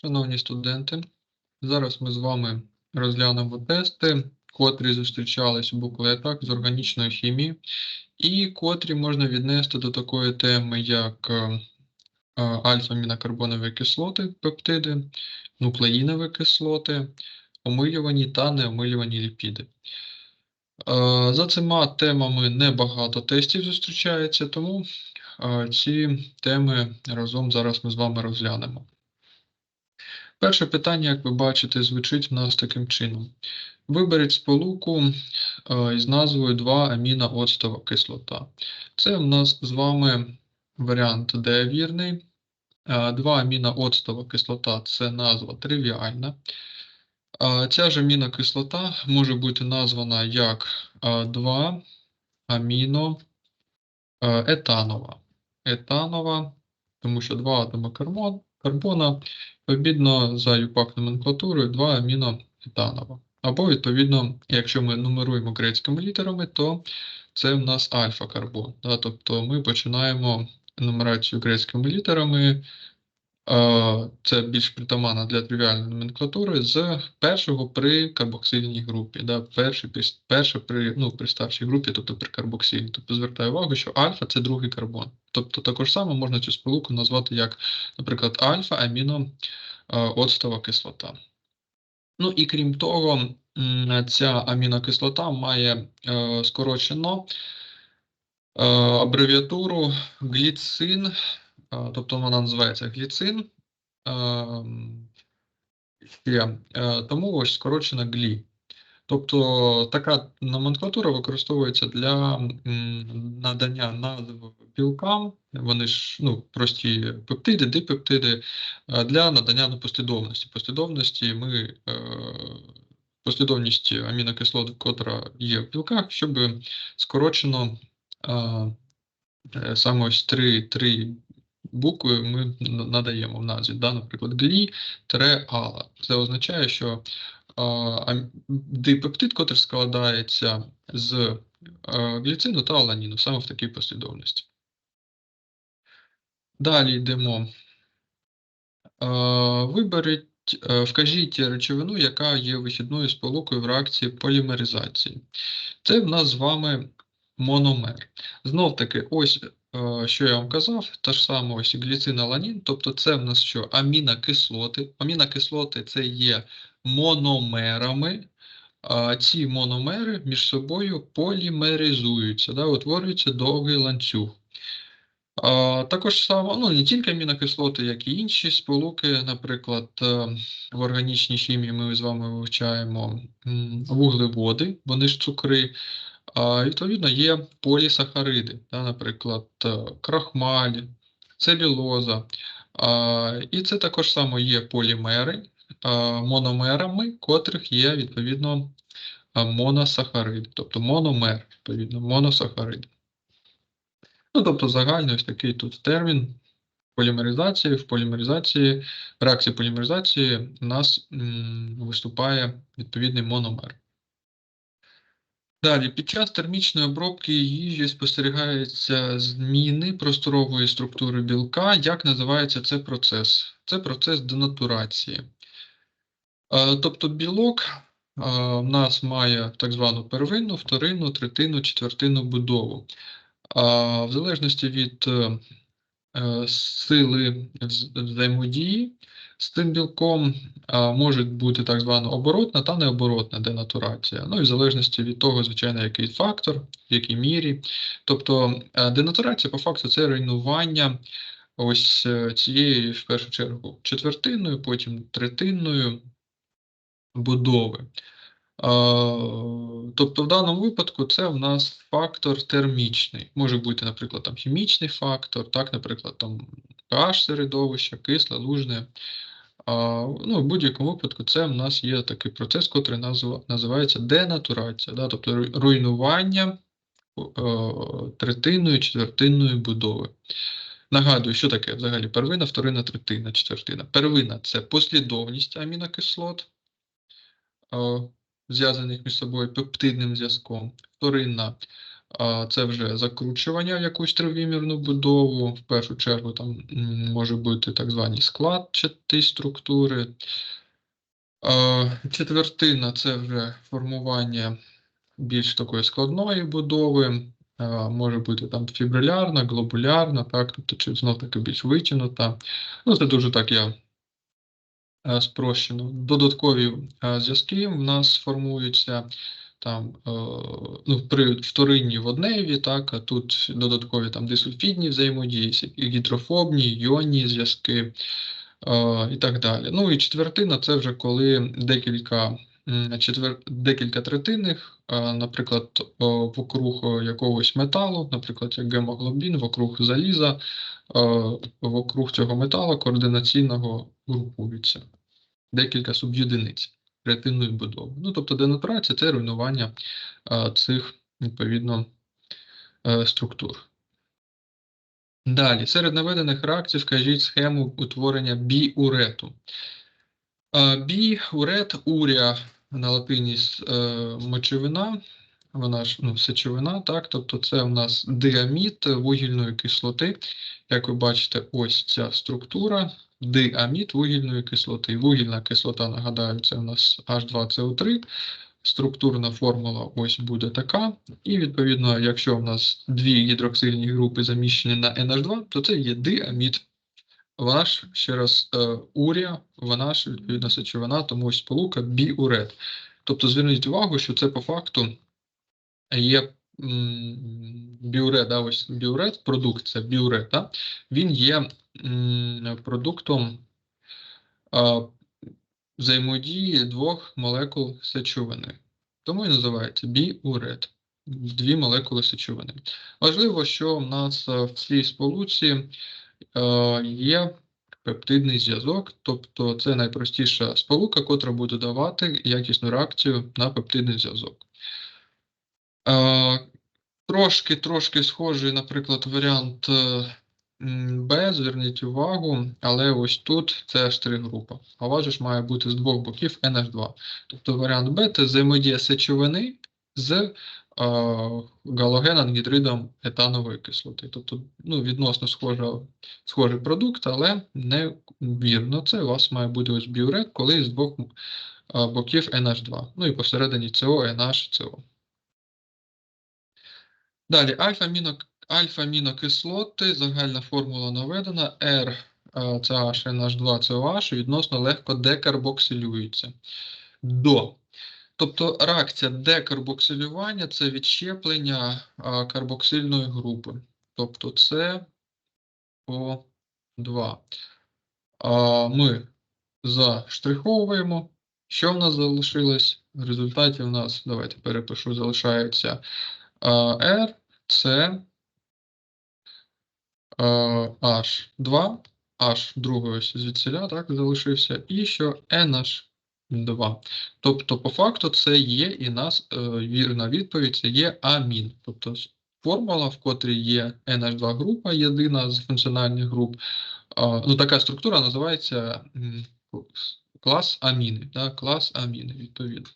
Шановні студенти, зараз ми з вами розглянемо тести, котрі зустрічались у буклетах з органічної хімії, і котрі можна віднести до такої теми, як е, е, альфа-мінокарбонові кислоти, пептиди, нуклеїнові кислоти, омилювані та неомилювані ліпіди. Е, За цими темами небагато тестів зустрічається, тому ці теми разом зараз ми з вами розглянемо. Перше питання, як ви бачите, звучить в нас таким чином. Виберіть сполуку е, із назвою 2 амінооцтова кислота. Це в нас з вами варіант Д вірний. 2 амінооцтова кислота це назва тривіальна. Е, Ця ж амінокислота може бути названа як 2 аміно е, етанова. Тому що два атоми карбон- карбона Відповідно, за ЮПАК-номенклатурою 2 аміноетанова. Або, відповідно, якщо ми нумеруємо грецькими літерами, то це в нас альфа-карбон. Да? Тобто ми починаємо нумерацію грецькими літерами. Е, Це більш притаманно для тривіальної номенклатури з першого при карбоксильній групі. Да? Перший, перше при, ну, при старшій групі, тобто при карбоксилі. Тобто звертаю увагу, що альфа це другий карбон. Тобто також само можна цю сполуку назвати як, наприклад, альфа-аміно е, кислота. Ну і крім того, ця амінокислота має е, скорочено абревіатуру гліцин, тобто вона називається гліцин. тому ось скорочено глі. Тобто така номенклатура використовується для надання назв білкам, вони ж ну, прості пептиди, дипептиди, для надання ну, послідовності. Послідовності ми е, послідовність амінокислот, котра є в білках, щоб скорочено е, саме ось три, три букви ми надаємо в назві. Да? Наприклад, глі. Це означає, що дипептид, котрий складається з е, гліцину та аланіну, саме в такій послідовності. Далі йдемо. Виберіть, е, вкажіть речовину, яка є вихідною сполукою в реакції полімеризації. Це в нас з вами мономер. Знов таки, ось що я вам казав, та ж саме ось гліцин, аланін, тобто це в нас що? Амінокислоти. Амінокислоти це є мономерами. А ці мономери між собою полімеризуються, да, утворюється довгий ланцюг. А, також само, ну, не тільки амінокислоти, як і інші сполуки, наприклад, е, в органічній хімії ми з вами вивчаємо вуглеводи, вони ж цукри. Відповідно, є полісахариди, наприклад, е, крахмаль, целюлоза. І це також само є полімери, мономерами, котрих є, відповідно, а, моносахариди, тобто мономер, відповідно, моносахарид. Ну, тобто загальний ось такий тут термін полімеризації. В полімеризації, в реакції полімеризації у нас м, виступає відповідний мономер. Далі, під час термічної обробки їжі спостерігаються зміни просторової структури білка. Як називається цей процес? Це процес денатурації. Е, Тобто білок е, в нас має так звану первинну, вторинну, третинну, четвертинну будову. В залежності від е, е, сили взаємодії з цим білком а, може бути так звана оборотна та необоротна денатурація. Ну і в залежності від того, звичайно, який фактор, в якій мірі. Тобто е, денатурація по факту це руйнування ось е, цієї, в першу чергу, четвертинною, потім третинною будови. Тобто в даному випадку це в нас фактор термічний. Може бути, наприклад, там хімічний фактор, так, наприклад, там pH середовища, кисле, лужне. Ну, в будь-якому випадку це в нас є такий процес, який називається денатурація, да, тобто руйнування е, третинної, четвертинної будови. Нагадую, що таке взагалі первина, вторинна, третина, четвертина. Первина це послідовність амінокислот, зв'язаних між собою пептидним зв'язком. Вторинна Це вже закручування в якусь тривимірну будову. В першу чергу там може бути так звані складчаті структури. Четвертина це вже формування більш такої складної будови. Може бути там фібрилярна, глобулярна, так, тобто чи знов таки більш витягнута. Ну, це дуже так я спрощено. Додаткові е, зв'язки в нас формуються там е, ну, при вторинній водневі, так, а тут додаткові там дисульфідні взаємодії, гідрофобні, іонні зв'язки е, і так далі. Ну і четвертина це вже коли декілька. Четвер... Декілька третинних, е, наприклад, вокруг якогось металу, наприклад, як гемоглобін, вокруг заліза, е, вокруг цього металу координаційного групуються декілька суб'єдиниць реактивної будови. Ну, тобто денатурація це руйнування цих, відповідно, е, структур. Далі, серед наведених реакцій вкажіть схему утворення біурету. Біурет, урія на латині е, мочовина, вона ж ну, сечовина, так, тобто це у нас діамід вугільної кислоти. Як ви бачите, ось ця структура диамід вугільної кислоти. Вугільна кислота, нагадаю, це у нас H2CO3. Структурна формула ось буде така. І відповідно, якщо в нас дві гідроксильні групи заміщені на NH2, то це є диамід. Вона ж ще раз е, урія, вона ж відповідно сечовина, тому ось сполука біурет. Тобто зверніть увагу, що це по факту є біурет, да, ось біурет, продукт, це біурет, да, він є продуктом взаємодії двох молекул сечовини. Тому і називається біурет. Дві молекули сечовини. Важливо, що в нас в цій сполуці є пептидний зв'язок, тобто це найпростіша сполука, котра буде давати якісну реакцію на пептидний зв'язок. Е, Трошки, трошки схожий, наприклад, варіант е, Б, зверніть увагу, але ось тут це штрих-група. А у ж має бути з двох боків NH2. Тобто варіант Б це взаємодія сечовини з е, галогенангідридом етанової кислоти. Тобто ну, відносно схожа, схожий продукт, але не вірно. Це у вас має бути ось біурет, коли з двох е, боків NH2. Ну і посередині CO, NH, CO. Далі альфа-аміно, альфа-амінокислоти, загальна формула наведена, R е, це H, NH2, COH відносно легко декарбоксилюються. До. Тобто реакція декарбоксилювання це відщеплення карбоксильної групи. Тобто це О2. Ми заштриховуємо. Що в нас залишилось? В результаті в нас, давайте перепишу, залишається R, C, а, H2, H другої ось звідсіля, так, залишився, і що NH2. Тобто, по факту, це є і нас е, вірна відповідь, це є амін. Тобто формула, в котрій є NH2 група, єдина з функціональних груп. Ну, така структура називається клас аміни. Да, клас аміни, відповідно.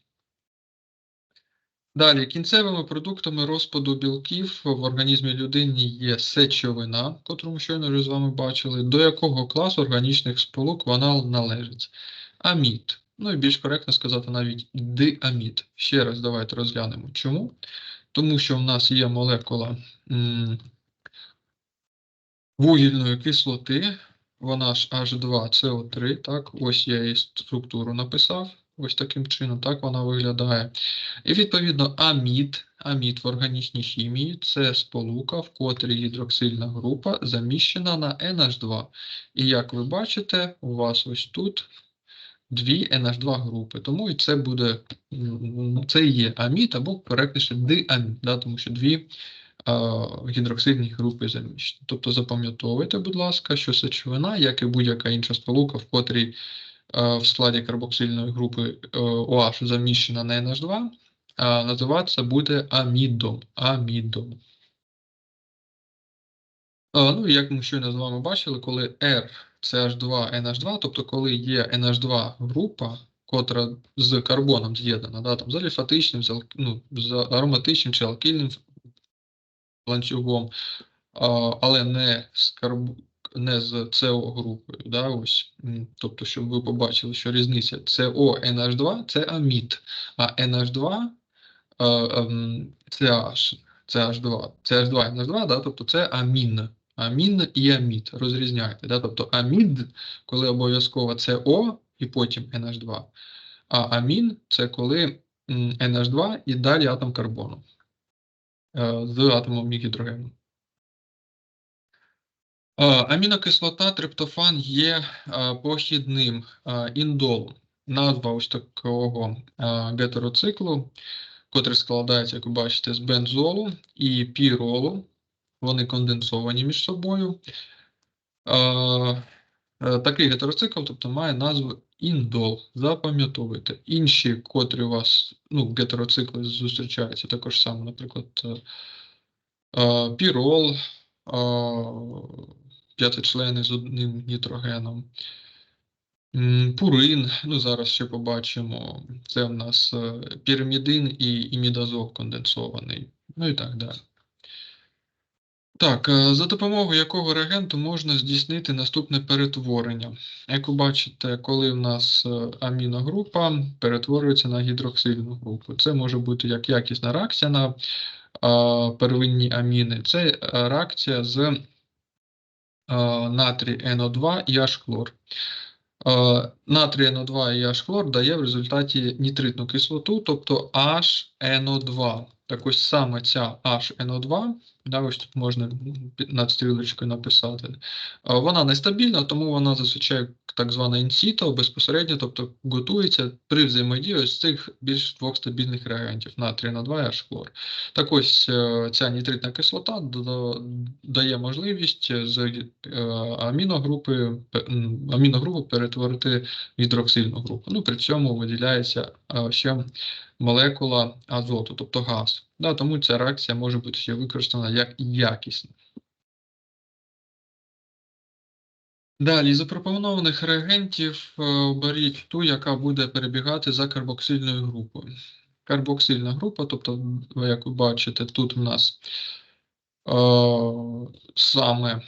Далі, кінцевими продуктами розпаду білків в організмі людини є сечовина, котру ми щойно вже з вами бачили, до якого класу органічних сполук вона належить. Амід. Ну і більш коректно сказати навіть диамід. Ще раз давайте розглянемо. Чому? Тому що в нас є молекула вугільної кислоти, вона ж H2CO3, так, ось я її структуру написав, ось таким чином, так вона виглядає. І відповідно амід, амід в органічній хімії це сполука, в котрій гідроксильна група заміщена на NH2. І як ви бачите, у вас ось тут дві NH2 групи. Тому і це буде це є амід або коректніше диамід, да, тому що дві гідроксильні групи заміщені. Тобто запам'ятовуйте, будь ласка, що сечовина, як і будь-яка інша сполука, в котрій в складі карбоксильної групи а, OH заміщена на NH2, а, називатися буде амідом. Амідом. Ну, і як ми щойно з вами бачили, коли R це H2, NH2, тобто коли є NH2 група, котра з карбоном з'єднана, да, там, з аліфатичним, з, ну, з ароматичним чи алкильним ланцюгом, але не з карб... не з СО групою. Да, ось. Тобто, щоб ви побачили, що різниця СО NH2 це амід, а NH2 е, ем, це H, це H2, це H2 NH2, да, тобто це амін. Амін і амід. Розрізняйте. Да? Тобто амід, коли обов'язково СО і потім NH2. А амін це коли NH2 і далі атом карбону е, з атомом гідрогену. Е, Амінокислота триптофан є е, похідним е, індолом. Назва ось такого гетероциклу, котрий складається, як ви бачите, з бензолу і піролу. Вони конденсовані між собою. Такий гетероцикл, тобто має назву індол. Запам'ятовуйте. Інші, котрі у вас, ну, гетероцикли зустрічаються, також саме, наприклад, пірол, п'ятичлени з одним нітрогеном. Пурин, ну зараз ще побачимо. Це в нас е, піримідин і імідазол конденсований, ну і так далі. Так, е, за допомогою якого реагенту можна здійснити наступне перетворення? Як ви бачите, коли в нас е, аміногрупа перетворюється на гідроксильну групу. Це може бути як якісна реакція на первинні аміни. Це реакція з натрій НО2 і H-хлор. Натрій НО2 і H-хлор дає в результаті нітритну кислоту, тобто HNO2. Так ось саме ця HNO2, да, ось тут можна над стрілочкою написати, е, вона нестабільна, тому вона зазвичай так звана інсіто безпосередньо, тобто готується при взаємодії ось цих більш двох стабільних реагентів натрій НО2 і H-хлор. Так ось е, ця нітритна кислота дає можливість з е, аміногрупи, аміногрупу перетворити гідроксильну групу. Ну, при цьому виділяється е, ще молекула азоту, тобто газ. Да, тому ця реакція може бути ще використана як якісна. Далі, запропонованих реагентів е, оберіть ту, яка буде перебігати за карбоксильною групою. Карбоксильна група, тобто, як ви бачите, тут в нас е, саме,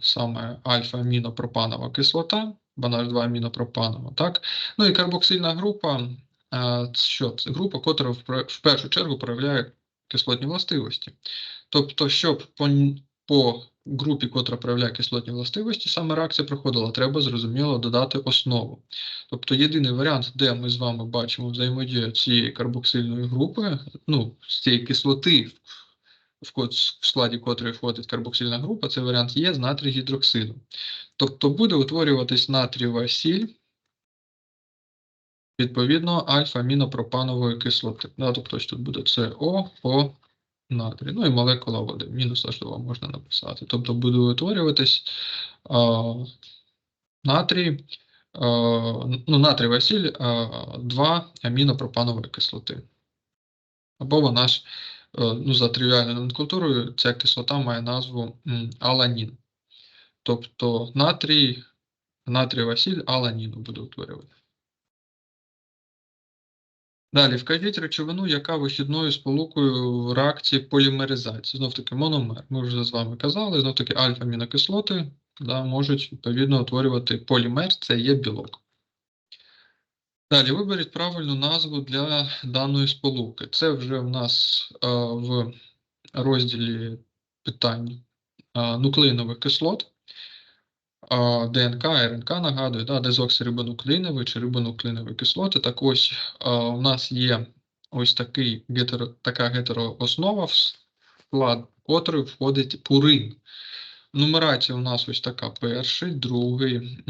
саме альфа-амінопропанова кислота, вона ж 2 амінопропанова, так? Ну і карбоксильна група, е, що це? Група, котра в, першу чергу проявляє кислотні властивості. Тобто, щоб по, по групі, котра проявляє кислотні властивості, саме реакція проходила, треба зрозуміло додати основу. Тобто єдиний варіант, де ми з вами бачимо взаємодію цієї карбоксильної групи, ну, з цієї кислоти, в, складі котрої входить карбоксильна група, це варіант є з натрій гідроксиду. Тобто буде утворюватись натрієва сіль, відповідно альфа-амінопропанової кислоти. Да, тобто ось тут буде СО по натрій. Ну і молекула води. Мінус H2 можна написати. Тобто буде утворюватись а, натрій, а, ну, натрієва сіль 2 амінопропанової кислоти. Або вона ж, ну, за тривіальною номенклатурою, ця кислота має назву аланін. Тобто натрій, натрієва сіль аланіну буде утворювати. Далі, вкажіть речовину, яка вихідною сполукою в реакції полімеризації. Знов таки мономер. Ми вже з вами казали, знов таки альфа-амінокислоти да, можуть відповідно утворювати полімер, це є білок. Далі, виберіть правильну назву для даної сполуки. Це вже в нас е, в розділі питань е, нуклеїнових кислот. А, ДНК, РНК нагадую, да, дезоксирибонуклеїнові чи рибонуклеїнові кислоти. Так ось у нас є ось такий гетеро, така гетерооснова, в склад котрої входить пурин. Нумерація у нас ось така: перший, другий,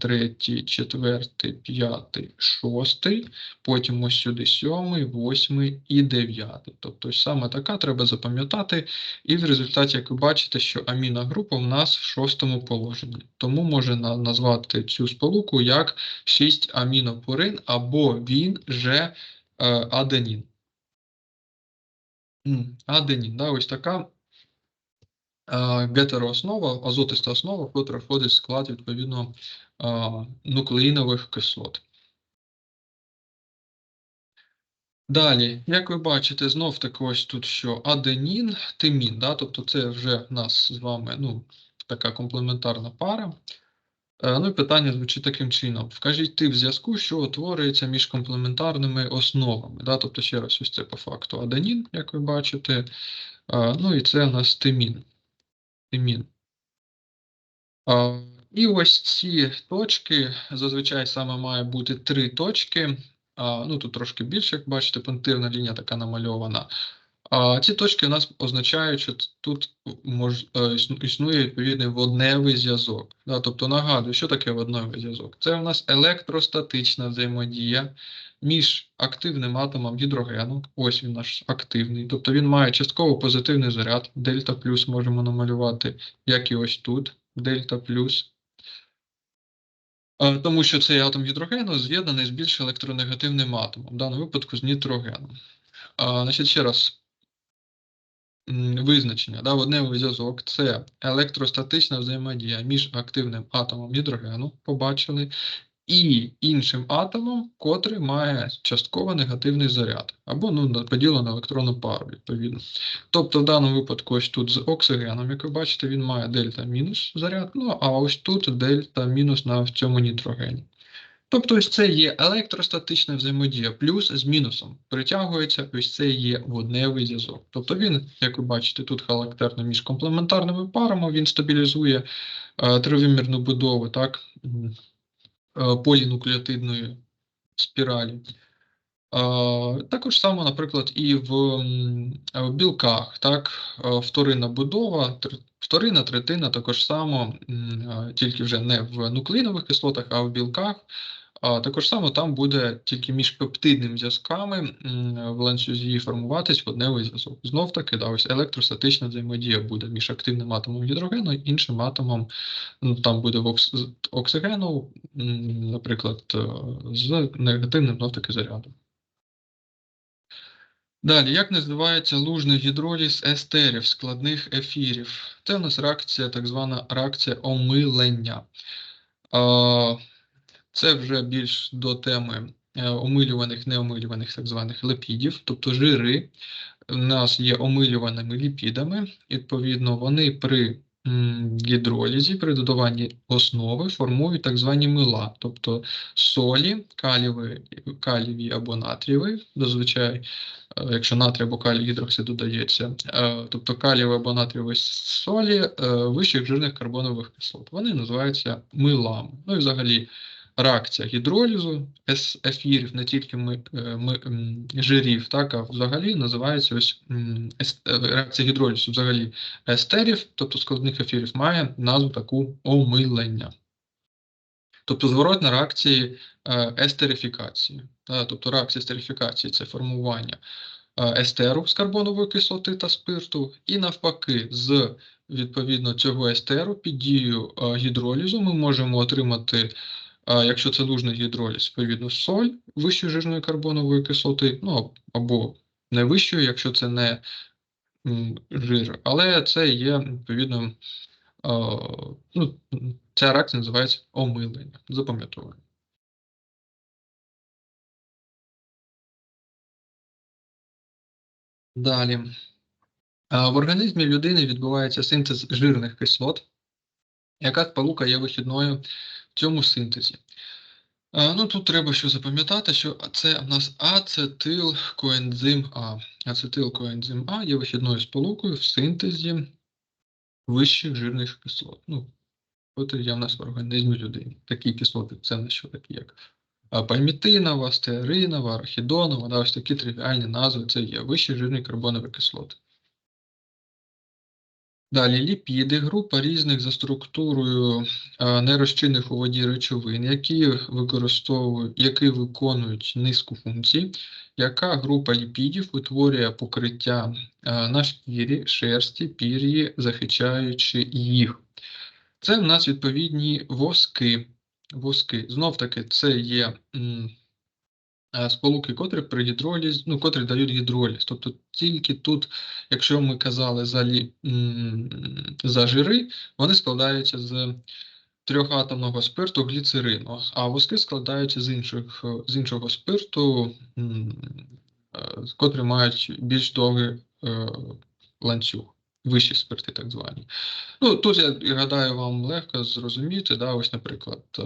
третій, четвертий, п'ятий, шостий. Потім ось сюди сьомий, восьмий і дев'ятий. Тобто саме така треба запам'ятати. І в результаті, як ви бачите, що аміна група у нас в шостому положенні. Тому можна назвати цю сполуку як 6 амінопурин або він же е, аденін. Аденін, да, ось така гетерооснова, азотиста основа, яка входить в склад відповідно е, нуклеїнових кислот. Далі, як ви бачите, знов таки ось тут що аденін, тимін, да? тобто це вже в нас з вами ну, така комплементарна пара. Е, Ну і питання звучить таким чином: вкажіть тип зв'язку, що утворюється між комплементарними основами. Да? Тобто, ще раз, ось це по факту аденін, як ви бачите. Е, Ну і це у нас тимін. Тимін. І ось ці точки, зазвичай саме має бути три точки. Ну тут трошки більше, як бачите, пунктирна лінія така намальована. Ці точки у нас означають, що тут е, існує відповідний водневий зв'язок. Тобто нагадую, що таке водневий зв'язок? Це у нас електростатична взаємодія між активним атомом гідрогену. Ось він наш активний. Тобто він має частково позитивний заряд, дельта плюс можемо намалювати, як і ось тут, дельта плюс. Е, Тому що цей атом гідрогену з'єднаний з більш електронегативним атомом, в даному випадку з нітрогеном. А, Значить, ще раз визначення. Да, Водневий зв'язок це електростатична взаємодія між активним атомом гідрогену, побачили, і іншим атомом, котрий має частково негативний заряд, або ну, поділено електронну пару, відповідно. Тобто, в даному випадку, ось тут з оксигеном, як ви бачите, він має дельта мінус заряд, ну а ось тут дельта мінус на в цьому нітрогені. Тобто, ось це є електростатична взаємодія, плюс з мінусом притягується, ось це є водневий зв'язок. Тобто він, як ви бачите, тут характерно між комплементарними парами, він стабілізує е, тривимірну будову, так, полінуклеотидної спіралі. Також само, наприклад, і в, білках, так, е, вторинна будова, вторинна, третина також само, е, тільки вже не в нуклеїнових кислотах, а в білках. Також само там буде тільки між пептидними зв'язками в ланцюзі формуватись водневий зв'язок. Знов таки, да, ось електростатична взаємодія буде між активним атомом гідрогену і іншим атомом, ну, там буде оксигену, наприклад, е, з негативним знов таки зарядом. Далі, як називається лужний гідроліз естерів, складних ефірів? Це у нас реакція, так звана реакція омилення. Це вже більш до теми е, омилюваних, неомилюваних так званих липідів, тобто жири у нас є омилюваними ліпідами. Відповідно, вони при гідролізі, при додаванні основи формують так звані мила, тобто солі, калієві або натрієві, зазвичай, е, якщо натрій або калій гідроксид додається, е, тобто калієві або натрієві солі вищих жирних карбонових кислот. Вони називаються милами. Ну і взагалі реакція гідролізу ефірів, не тільки ми, е, ми, жирів, так, а взагалі називається ось е, реакція гідролізу взагалі естерів, тобто складних ефірів, має назву таку омилення. Тобто зворотна реакції е, естерифікації. Тобто реакція естерифікації це формування естеру з карбонової кислоти та спирту, і навпаки, з відповідно цього естеру під дією гідролізу ми можемо отримати, якщо це лужний гідроліз, відповідно соль вищої жирної карбонової кислоти, ну або не вищої, якщо це не жир, але це є відповідно. Ну, ця реакція називається омилення. Запам'ятовуємо. Далі. В організмі людини відбувається синтез жирних кислот, яка сполука є вихідною в цьому синтезі. Ну, Тут треба що запам'ятати, що це в нас ацетилкоензим А. Ацетилкоензим А є вихідною сполукою в синтезі вищих жирних кислот. Ну, От є в нас в організмі людини. Такі кислоти, це на що такі, як пальмітинова, стеаринова, арахідонова, да, ось такі тривіальні назви, це є вищі жирні карбонові кислоти. Далі ліпіди, група різних за структурою а, нерозчинних у воді речовин, які використовують, які виконують низку функцій. Яка група ліпідів утворює покриття на шкірі, шерсті, пір'ї, захищаючи їх? Це в нас відповідні воски. Воски. Знов таки, це є е, сполуки, котрі при гідролізі, ну, котрі дають гідроліз. Тобто тільки тут, якщо ми казали за, лі, за жири, вони складаються з трьохатомного спирту гліцерину, а воски складаються з інших, з іншого спирту, е, котрі мають більш довгий е, ланцюг, вищі спирти, так звані. Ну, тут я гадаю, вам легко зрозуміти, да, ось, наприклад, е,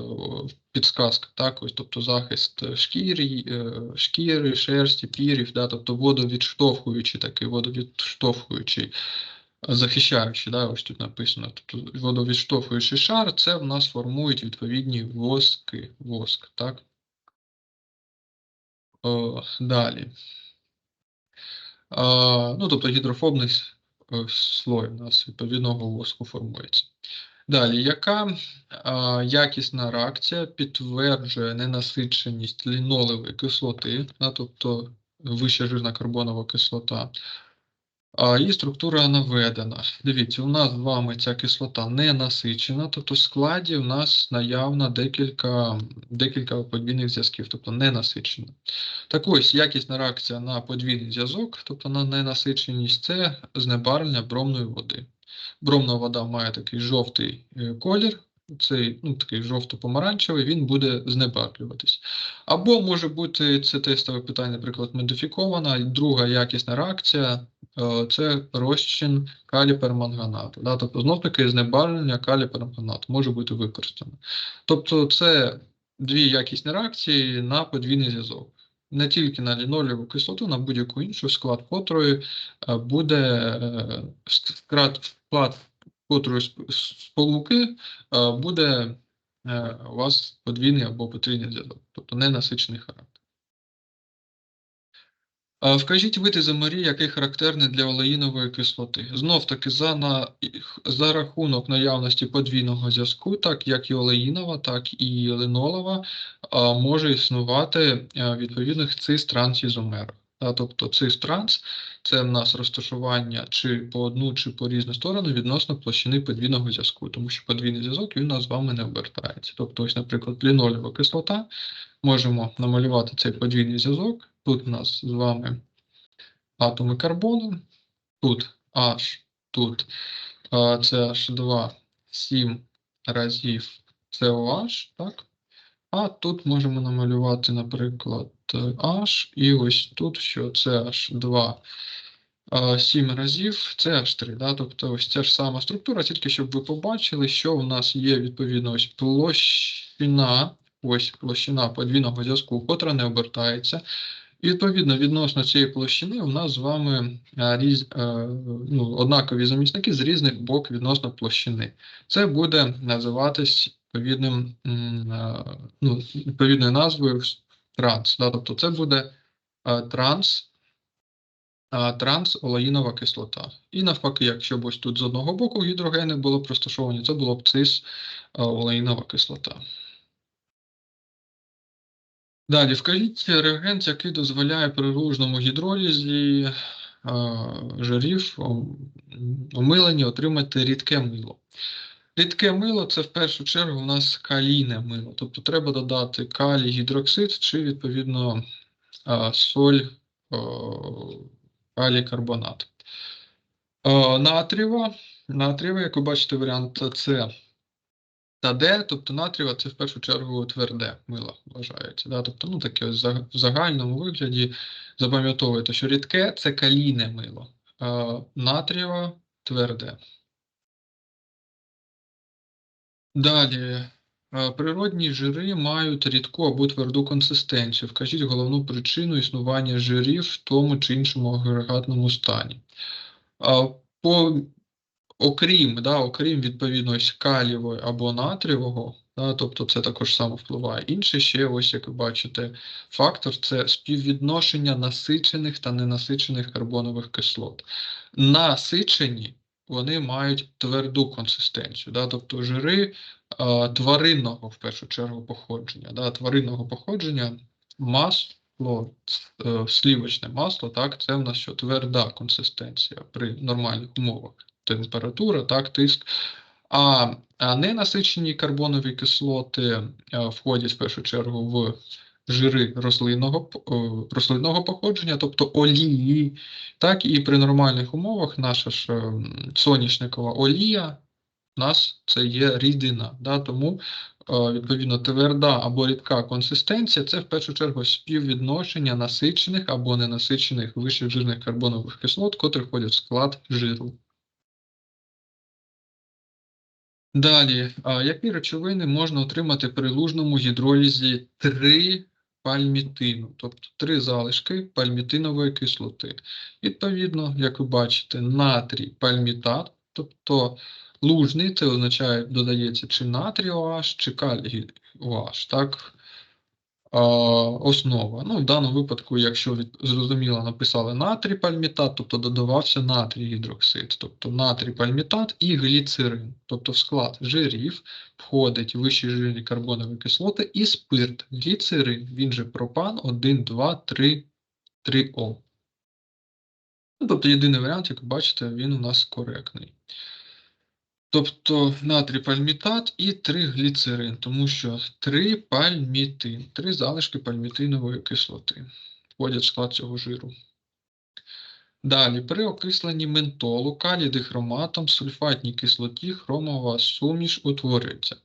підсказка, так, ось, тобто захист шкіри, е, шкіри, шерсті, пірів, да, тобто водовідштовхуючий такий, водовідштовхуючий, захищаючий, да, ось тут написано, тобто водовідштовхуючий шар, це в нас формують відповідні воски, воск, так. О, далі. Ну, тобто гідрофобний е, слой у нас відповідного воску формується. Далі, яка а, якісна реакція підтверджує ненасиченість лінолевої кислоти, а, тобто вища жирна карбонова кислота, а, і структура наведена. Дивіться, у нас з вами ця кислота не насичена, тобто в складі у нас наявно декілька, декілька подвійних зв'язків, тобто не насичена. Так ось, якісна реакція на подвійний зв'язок, тобто на ненасиченість, це знебарвлення бромної води. Бромна вода має такий жовтий е, колір, цей ну, такий жовто-помаранчевий, він буде знебарвлюватись. Або може бути це тестове питання, наприклад, модифікована. Друга якісна реакція е, це розчин каліперманганату. Да? Тобто, знов таки знебарвлення каліперманганату може бути використано. Тобто, це дві якісні реакції на подвійний зв'язок. Не тільки на лінолеову кислоту, на будь-яку іншу склад котрої е, буде е, склад котрої сп- сполуки е, буде е, у вас подвійний або потрійний зв'язок, тобто ненасичений характер. Е, Вкажіть вид ізомерії, який характерний для олеїнової кислоти. Знов таки за, на, за рахунок наявності подвійного зв'язку, так як і олеїнова, так і линолова, може існувати відповідних цис-транс-ізомерах. Та, Тобто цис-транс – це в нас розташування чи по одну, чи по різну сторону відносно площини подвійного зв'язку, тому що подвійний зв'язок він у нас з вами не обертається. Тобто, ось, наприклад, лінолева кислота, можемо намалювати цей подвійний зв'язок. Тут у нас з вами атоми карбону, тут H, тут а, CH2, 7 разів COH, так? А тут можемо намалювати, наприклад, H, і ось тут, що CH2 7 разів CH3, да? тобто ось ця ж сама структура, тільки щоб ви побачили, що у нас є відповідно ось площина, ось площина подвійного зв'язку, котра не обертається. Відповідно відносно цієї площини у нас з вами е, різ, е, ну, однакові замісники з різних бок відносно площини. Це буде називатись відповідним, е, ну, відповідною назвою транс. Да? Тобто це буде транс, трансолеїнова кислота. І навпаки, якщо б ось тут з одного боку гідрогени були б розташовані, це було б цис олеїнова кислота. Далі, вкажіть реагент, який дозволяє при ружному гідролізі жирів омилені отримати рідке мило. Рідке мило це в першу чергу у нас калійне мило, тобто треба додати калій гідроксид чи відповідно соль калій карбонат. Натрієва, натрієва, як ви бачите, варіант С та Д, тобто натрієва, це в першу чергу тверде мило вважається. Да? Тобто, ну таке в загальному вигляді запам'ятовуєте, що рідке це калійне мило, а натрієва тверде. Далі. Природні жири мають рідку або тверду консистенцію. Вкажіть головну причину існування жирів в тому чи іншому агрегатному стані. По, окрім, да, окрім відповідно ось калієвого або натрієвого, да, тобто це також само впливає. Інший ще, ось як ви бачите, фактор це співвідношення насичених та ненасичених карбонових кислот. Насичені вони мають тверду консистенцію, да, тобто жири а, тваринного в першу чергу походження. Да, тваринного походження масло, е, слівочне масло, так, це в нас що тверда консистенція при нормальних умовах. Температура, так, тиск. А, ненасичені карбонові кислоти е, входять в першу чергу в жири рослинного, е, рослинного походження, тобто олії, так і при нормальних умовах наша ж ем, соняшникова олія у нас це є рідина. Да, тому е, відповідно тверда або рідка консистенція, це в першу чергу співвідношення насичених або ненасичених вищих жирних карбонових кислот, котрі входять в склад жиру. Далі, які речовини можна отримати при лужному гідролізі 3 пальмітину, тобто три залишки пальмітинової кислоти. Відповідно, як ви бачите, натрій пальмітат, тобто лужний, це означає, додається чи натрій OH, чи калій OH, так? Основа. Ну, в даному випадку, якщо зрозуміло написали натрій пальмітат, тобто додавався натрій гідроксид, тобто натрій пальмітат і гліцерин. Тобто в склад жирів входить вищі жирні карбонові кислоти і спирт, гліцерин, він же пропан 1, 2, 3, 3О. Ну, тобто єдиний варіант, як ви бачите, він у нас коректний. Тобто натрій пальмітат і 3 гліцерин, тому що 3 пальмітин, 3 залишки пальмітинової кислоти входять в склад цього жиру. Далі, при окисленні ментолу, калій дихроматом, сульфатній кислоті, хромова суміш утворюється.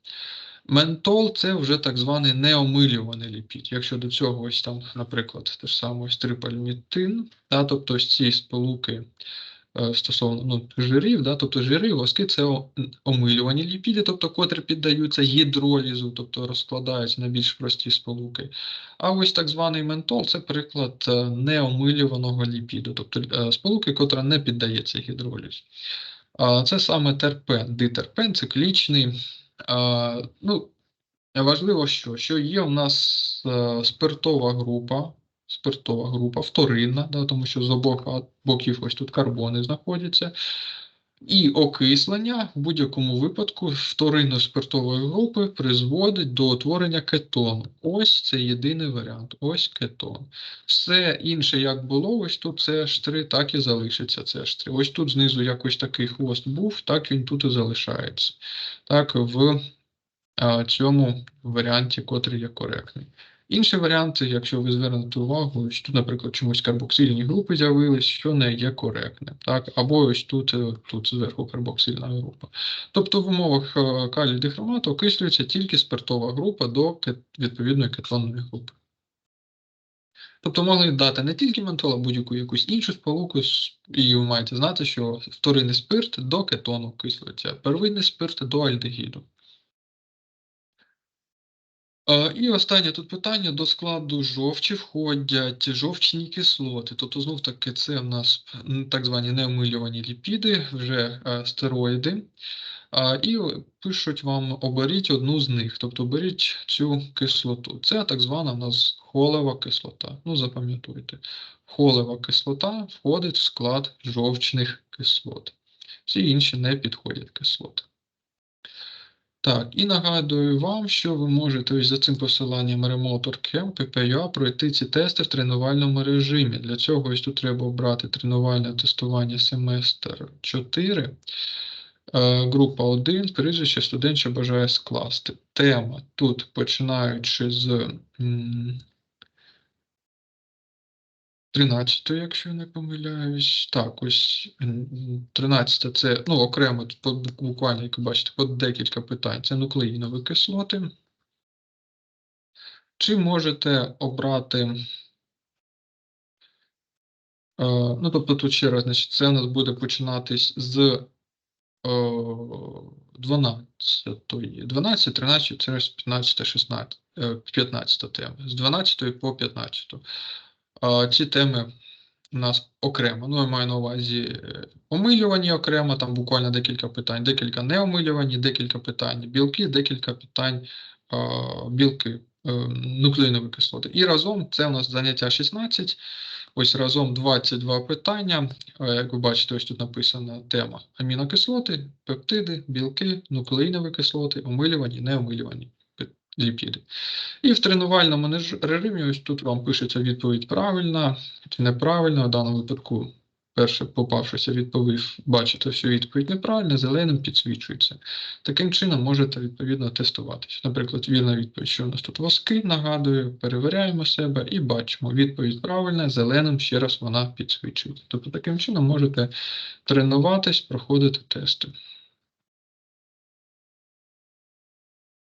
Ментол це вже так званий неомилюваний ліпід. Якщо до цього ось там, наприклад, те ж саме ось трипальмітин, да, тобто ось ці сполуки стосовно ну, жирів, да, тобто жири, воски це омилювані ліпіди, тобто котрі піддаються гідролізу, тобто розкладаються на більш прості сполуки. А ось так званий ментол це приклад е, неомилюваного ліпіду, тобто е, сполуки, котра не піддається гідролізу. Це саме терпен, дитерпен, циклічний. Ну, важливо, що, що є у нас е, спиртова група, спиртова група, вторинна, да, тому що з обох боків ось тут карбони знаходяться. І окислення в будь-якому випадку вторинної спиртової групи призводить до утворення кетону. Ось це єдиний варіант. Ось кетон. Все інше, як було, ось тут CH3, так і залишиться CH3. Ось тут знизу якось такий хвост був, так він тут і залишається. Так, в цьому варіанті, котрий є коректний. Інші варіанти, якщо ви звернете увагу, що тут, наприклад, чомусь карбоксильні групи з'явились, що не є коректним. Так? Або ось тут, е, тут зверху карбоксильна група. Тобто в умовах е, калій дихромату окислюється тільки спиртова група до відповідної кетонної групи. Тобто могли дати не тільки ментол, а будь-яку якусь іншу сполуку, і ви маєте знати, що вторинний спирт до кетону окислюється, первинний спирт до альдегіду. Е, І останнє тут питання до складу жовчі входять жовчні кислоти. Тобто, знов таки, це в нас так звані неомилювані ліпіди, вже е, стероїди. І пишуть вам оберіть одну з них, тобто оберіть цю кислоту. Це так звана в нас холева кислота. Ну, запам'ятуйте, холева кислота входить в склад жовчних кислот. Всі інші не підходять кислоти. Так, і нагадую вам, що ви можете ось за цим посиланням Remote.org PPUA пройти ці тести в тренувальному режимі. Для цього ось тут треба обрати тренувальне тестування семестр 4, е, група 1, прізвище студент, що бажає скласти. Тема тут починаючи з 13, якщо я не помиляюсь. Так, ось 13 це ну, окремо, буквально, як ви бачите, по декілька питань. Це нуклеїнові кислоти. Чи можете обрати. е, Ну, тобто тут ще раз, значить, це у нас буде починатись з е, 12, 12, 13, 14, 15, 16, е, 15 теми. З 12 по 15. Ці теми у нас окремо. Ну, я маю на увазі е, омилювані окремо, там буквально декілька питань, декілька неомилювані, декілька питань білки, декілька питань білки, е, нуклеїнові кислоти. І разом це у нас заняття 16. Ось разом 22 питання. Як ви бачите, ось тут написана тема амінокислоти, пептиди, білки, нуклеїнові кислоти, омилювані, неомилювані ліпіди. І в тренувальному режимі ось тут вам пишеться відповідь правильна чи неправильна. В даному випадку перше попавшися відповів, бачите, що відповідь неправильна, зеленим підсвічується. Таким чином можете відповідно тестуватися. Наприклад, вірна відповідь, що у нас тут воски, нагадую, перевіряємо себе і бачимо, відповідь правильна, зеленим ще раз вона підсвічується. Тобто таким чином можете тренуватись, проходити тести.